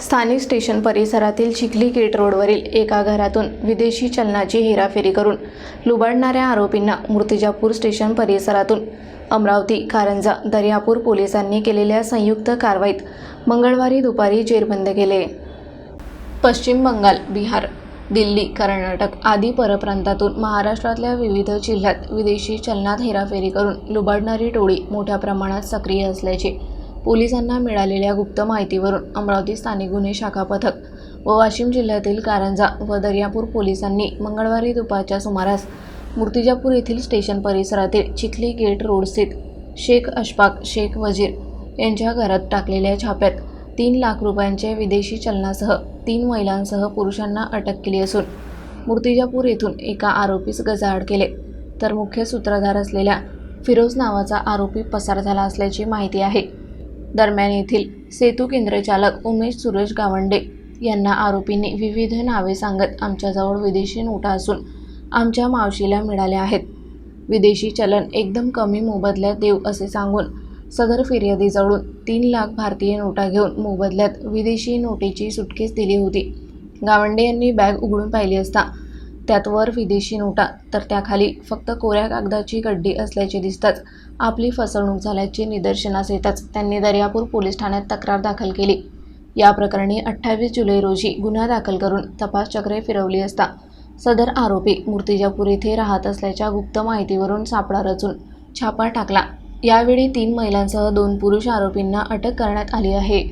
स्थानिक स्टेशन परिसरातील चिखली गेट रोडवरील एका घरातून विदेशी चलनाची हेराफेरी करून लुबाडणाऱ्या आरोपींना मूर्तिजापूर स्टेशन परिसरातून अमरावती कारंजा दर्यापूर पोलिसांनी केलेल्या संयुक्त कारवाईत मंगळवारी दुपारी जेरबंद केले. पश्चिम बंगाल बिहार दिल्ली कर्नाटक आदी परप्रांतातून महाराष्ट्रातल्या विविध जिल्ह्यात विदेशी चलनात हेराफेरी करून लुबाडणारी टोळी मोठ्या प्रमाणात सक्रिय असल्याचे पोलिसांना मिळालेल्या गुप्त माहितीवरून अमरावती स्थानिक गुन्हे शाखा पथक व वाशिम जिल्ह्यातील कारंजा व दर्यापूर पोलिसांनी मंगळवारी दुपारच्या सुमारास मूर्तिजापूर येथील स्टेशन परिसरातील चिखली गेट रोड स्थित शेख अशफाक शेख वजीर यांच्या घरात टाकलेल्या छाप्यात तीन लाख रुपयांचे विदेशी चलनासह तीन महिलांसह पुरुषांना अटक केली असून मूर्तिजापूर येथून एका आरोपीस गजाआड केले. तर मुख्य सूत्रधार असलेल्या फिरोज नावाचा आरोपी पसार झाला असल्याची माहिती आहे. दरम्यान येथील सेतू केंद्रचालक उमेश सुरेश गावंडे यांना आरोपींनी विविध नावे सांगत आमच्याजवळ विदेशी नोटा असून आमच्या मावशीला मिळाल्या आहेत. विदेशी चलन एकदम कमी मोबदल्यात देऊ असे सांगून सदर फिर्यादीजवळून तीन लाख भारतीय नोटा घेऊन मोबदल्यात विदेशी नोटेची सुटकेस दिली होती. गावंडे यांनी बॅग उघडून पाहिली असता त्यात वर विदेशी नोटा तर त्याखाली फक्त कोऱ्या कागदाची गड्डी असल्याचे दिसताच आपली फसवणूक झाल्याचे निदर्शनास येताच त्यांनी दर्यापूर पोलीस ठाण्यात तक्रार दाखल केली. या प्रकरणी अठ्ठावीस जुलै रोजी गुन्हा दाखल करून तपास चक्रे फिरवली असता सदर आरोपी मूर्तिजापूर येथे राहत असल्याच्या गुप्त माहितीवरून सापळा रचून छापा टाकला. यावेळी तीन महिलांसह दोन पुरुष आरोपींना अटक करण्यात आली आहे.